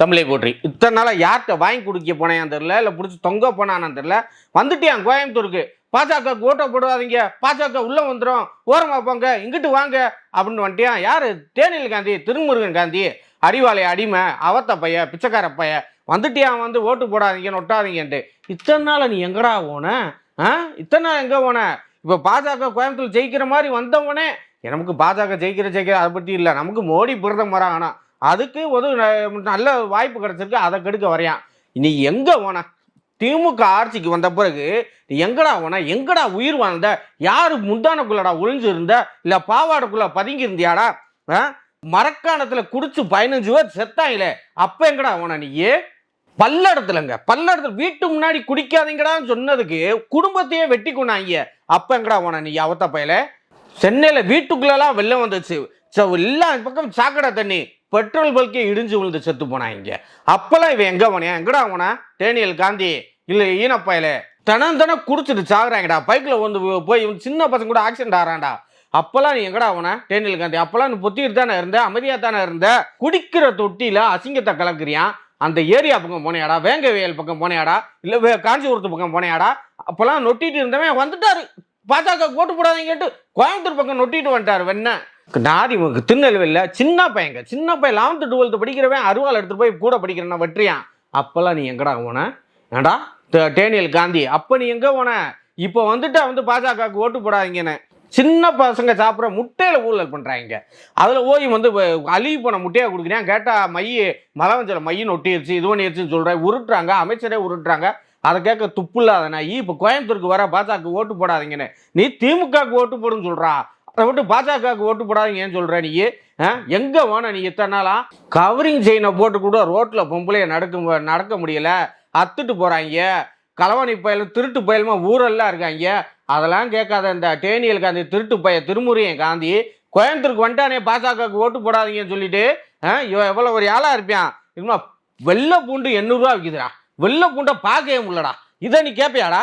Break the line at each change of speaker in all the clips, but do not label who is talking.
தமிழை போற்றி. இத்தனை நாளாக யார்கிட்ட வாங்கி கொடுக்க போனேன்னு தெரில இல்லை பிடிச்சி தொங்க போனான்னு தெரில வந்துட்டியான் கோயம்புத்தூருக்கு? பாஜக ஓட்டை போடாதீங்க பாஜக உள்ள வந்துடும் ஓரமா போங்க இங்கிட்டு வாங்க அப்படின்னு வந்துட்டியான் யார்? தேனில் காந்தி திருமுருகன் காந்தி. அறிவாலய அடிமை அவத்த பைய பிச்சைக்கார பைய. வந்துட்டியான் வந்து ஓட்டு போடாதீங்கன்னு ஒட்டாதீங்கன்ட்டு. இத்தனை நாள் நீ எங்கடா போன? ஆ? இத்தனை நாள் எங்கே போன? இப்போ பாஜக கோயம்புத்தூர் ஜெயிக்கிற மாதிரி வந்தவனே. நமக்கு பாஜக ஜெயிக்கிற ஜெயிக்கிற அதை பற்றி இல்லை. நமக்கு மோடி பிரதமராக ஆனால் அதுக்கு ஒரு நல்ல வாய்ப்பு கிடைச்சிருக்கு அதை கெடுக்க வரையான். நீ எங்கே போன? திமுக ஆட்சிக்கு வந்த பிறகு எங்கடா போன? எங்கடா உயிர் வாழ்ந்த? யாரு முந்தானக்குள்ளடா ஒளிஞ்சு இருந்த இல்லை பாவாடைக்குள்ள பதுங்கி இருந்தியாடா ஆ? குடிச்சு பதினஞ்சு பேர் செத்தாங்களே அப்போ எங்கடா போன நீயே பல்லடத்துலங்க. பல்லடத்துல வீட்டு முன்னாடி குடிக்காதீங்கடான்னு சொன்னதுக்கு குடும்பத்தையே வெட்டி கொண்டாங்க. அப்போ எங்கடா போன நீ அவத்த பயல சென்னையில் வீட்டுக்குள்ளெல்லாம் வெள்ளம் வந்துச்சு. சோ, எல்லா பக்கம் சாக்கடை தண்ணி. பெட்ரோல் பல்கே இடிஞ்சு விழுந்து செத்து போனாங்க அப்பெல்லாம் இவன் எங்க போனியா எங்கடா போனா டேனியல் காந்தி. இல்ல ஈனப்பாயில தினம் தினம் குடிச்சிட்டு சாகுறாங்கடா. பைக்கில் வந்து போய் இவன் சின்ன பசங்க கூட ஆக்சிடென்ட் ஆறான்டா. அப்பெல்லாம் நீ எங்கடா போன டேனியல் காந்தி அப்பெல்லாம் நீ பொத்திட்டு தானே இருந்த? அமைதியா தானே இருந்த? குடிக்கிற தொட்டியில அசிங்கத்தை கலக்குறியான் அந்த ஏரியா பக்கம் போனியாடா. வேங்கவேல் பக்கம் போனையாடா. இல்ல வே- காஞ்சிபுரத்து பக்கம் போனையாடா. அப்பெல்லாம் நொட்டிட்டு இருந்தவன் வந்துட்டாரு. பாஜக ஓட்டு போடாதீங்கட்டு கோயம்புத்தூர் பக்கம் நொட்டிட்டு வந்துட்டாரு. வெண்ண. நாதி திருநெல்வேலியில் சின்ன பையங்க. சின்ன பையன் லெவன்த்து டுவெல்த்து படிக்கிறவன் அருவாள் எடுத்துகிட்டு போய் கூட படிக்கிறேன்னா வெற்றியான். அப்போல்லாம் நீ எங்கடா போன? ஏண்டா டேனியல் காந்தி. அப்போ நீ எங்கே போன? இப்போ வந்துட்டு வந்து பாஜகவுக்கு ஓட்டு போடாதீங்கன்னு. சின்ன பசங்க சாப்பிட்ற முட்டையில் ஊழல் பண்ணுறாங்க அதில் ஓய் வந்து அழிவு போன முட்டையாக கொடுக்குறேன் கேட்டால் மைய மலவஞ்சல மையின்னு ஒட்டிடுச்சு இது பண்ணிருச்சுன்னு சொல்கிறேன் உருட்டுறாங்க அமைச்சரே உருட்டுறாங்க. அதை கேட்க துப்பு இல்லாத இப்போ கோயம்புத்தூருக்கு வர பாஜக ஓட்டு போடாதீங்கன்னு. நீ திமுகவுக்கு ஓட்டு போடுன்னு சொல்கிறா அதை விட்டு பாஜகவுக்கு ஓட்டு போடாதீங்கன்னு சொல்கிற நீ. எங்கே எங்க நீ இத்தனை நாளா? கவரிங் செயினை போட்டு கூட ரோட்டில் பொம்பளைய நடக்க நடக்க முடியல. அத்துட்டு போகிறாங்க களவாணி பயலும் திருட்டு பயலுமா ஊரெல்லாம் இருக்காங்க. அதெல்லாம் கேட்காத இந்த டேனியல் காந்தி திருட்டு பைய திருமுறையன் காந்தி. கோயம்புத்தூருக்கு வந்துட்டானே பாஜகவுக்கு ஓட்டு போடாதீங்கன்னு சொல்லிட்டு. ஆ, இவன் எவ்வளோ ஒரு ஆளாக இருப்பான். இதுமா வெள்ளை பூண்டு எண்ணூறுரூவா விற்குதுடா வெள்ளை பூண்டை பார்க்கவே முடியலடா. இதை நீ கேட்பியாடா?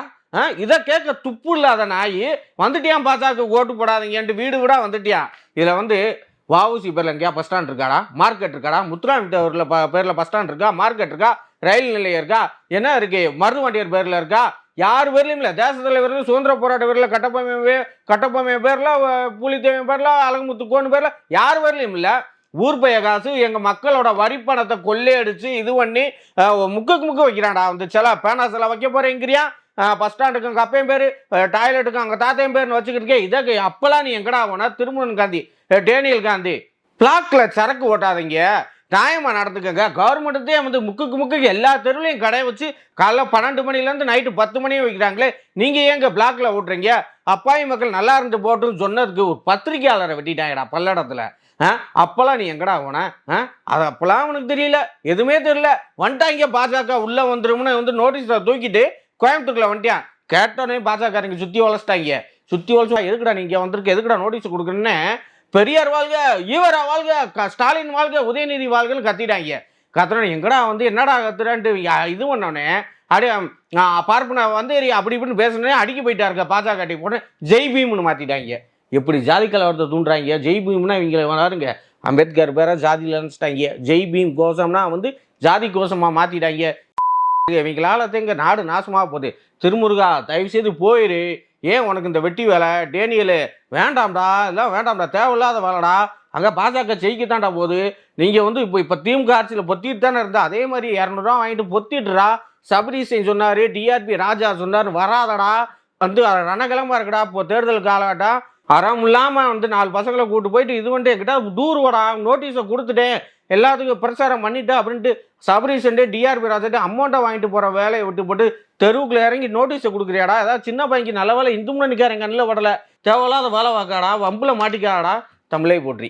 இதை கேட்க துப்பு இல்லாத நாய் வந்துட்டியான் பாஜக ஓட்டு போடாதீங்கன்ட்டு வீடு வீடா வந்துட்டியான் இதில் வந்து வாவுசி பேரில் எங்கேயா பஸ் ஸ்டாண்ட் இருக்காடா? மார்க்கெட் இருக்காடா? முத்துராமி டவரில் ப பேரில் பஸ் ஸ்டாண்ட் இருக்கா? மார்க்கெட் இருக்கா? ரயில் நிலையம் இருக்கா? என்ன இருக்கு? மருதுவண்டியர் பேரில் இருக்கா? யார் பேர்லையும் இல்லை. தேச தலைவர்கள் சுதந்திர போராட்ட பேரில் கட்டப்பொம்மை கட்டப்பொம்மை பேரில் புலித்தேவன் பேரில் அழகுமுத்து கோன் பேரில் யார் பேர்லையும் இல்லை. ஊர் பைய காசு எங்கள் மக்களோட வரி பணத்தை கொள்ளையடிச்சு இது பண்ணி முக்குக்கு முக்கு வைக்கிறான்டா. வந்து சில பேனா சில வைக்க போகிறேங்கிறியா பஸ் ஸ்டாண்டுக்கு அங்கே அப்பையும் பேர் டாய்லெட்டுக்கு அங்கே தாத்தையும் பேர்னு வச்சுக்கிட்டு இதை அப்போல்லாம் நீ எங்கடா போனா? திருமுருகன் காந்தி டேனியல் காந்தி. பிளாக்ல சரக்கு ஓட்டாதீங்க. நியாயமாக நடந்துக்கங்க. கவர்மெண்ட்டே வந்து முக்குக்கு முக்குக்கு எல்லா தெருவிலையும் கடையை வச்சு காலைல பன்னெண்டு மணிலேருந்து நைட்டு பத்து மணி வைக்கிறாங்களே நீங்கள் ஏங்க பிளாக்ல ஓட்டுறீங்க? அப்பாவி மக்கள் நல்லா இருந்து போட்டுன்னு சொன்னதுக்கு ஒரு பத்திரிக்கையாளரை வெட்டிட்டாங்கடா பல்லடத்தில். ஆ அப்போல்லாம் நீ எங்கடா போன? ஆ அது அப்போல்லாம் உனக்கு தெரியல எதுவுமே தெரியல. வந்துட்டாங்க பாஜக உள்ளே வந்துரும்னு வந்து நோட்டீஸை தூக்கிட்டு கோயம்புத்தூர்ல வந்துட்டியா? கேட்டோன்னே பாஜகங்க சுத்தி வளச்சிட்டாங்க சுத்தி வளச்சு எதுக்குடா நீங்க வந்திருக்கு? எதுக்குடா நோட்டீஸ் கொடுக்குறேன்னு பெரியார் வாழ்க ஈவரா வாழ்க ஸ்டாலின் வாழ்க உதயநிதி வாழ்கன்னு கத்திட்டாங்க. கத்துறோம் எங்கடா வந்து என்னடா கத்துறான்ட்டு இது பண்ணோன்னே அப்படியே பார்ப்பன வந்து அப்படி இப்படின்னு பேசுனே அடிக்க போயிட்டாருங்க பாஜக கட்டி போட்டு ஜெய் பீம்னு மாத்திட்டாங்க. எப்படி ஜாதி கலவரத்தை தூண்டுறாங்க? ஜெய் பீம்னா இவங்க வராருங்க. அம்பேத்கர் பேரை ஜாதியில் நினச்சிட்டாங்க ஜெய் பீம் கோஷம்னா வந்து ஜாதி கோஷமாக மாற்றிட்டாங்க இவங்களால இங்கே நாடு நாசமாக போகுது. திருமுருகா தயவு செய்து போயிரு. ஏன் உனக்கு இந்த வெட்டி வேலை? டேனியலு வேண்டாம்டா. இதெல்லாம் வேண்டாம்டா. தேவையில்லாத வேலைடா. அங்கே பாஜக ஜெயிக்கத்தான்டா போகுது. நீங்கள் வந்து இப்போ இப்போ திமுக ஆட்சியில் பொத்திட்டு தானே இருந்தா அதே மாதிரி இரநூறுவா வாங்கிட்டு பொத்திட்டுறா சபரீசன் சொன்னார் டிஆர்பி ராஜா சொன்னார் வராதடா. வந்து ரணக்கிழமா இருக்குடா. இப்போ தேர்தல் காலகட்டம் அறம் இல்லாமல் வந்து நாலு பசங்களை கூட்டு போயிட்டு இது வந்துட்டு என்கிட்ட தூர்வடா நோட்டீஸை கொடுத்துட்டேன். எல்லாத்துக்கும் பிரச்சாரம் பண்ணிட்டு அப்படின்ட்டு சபரீசன்டே டிஆர்பி ராஜாட்டு அமௌண்ட்டை வாங்கிட்டு போகிற வேலையை விட்டு போட்டு தெருவுக்குள்ள இறங்கி நோட்டீஸை கொடுக்குறியாடா? ஏதாவது சின்ன பையனுக்கு நல்ல வேலை இந்து முன்னணிக்காரன் கண்ணில் படலை. தேவையில்லாத வேலை வாக்காடா வம்பில் மாட்டிக்காடா? தமிழை போற்றி.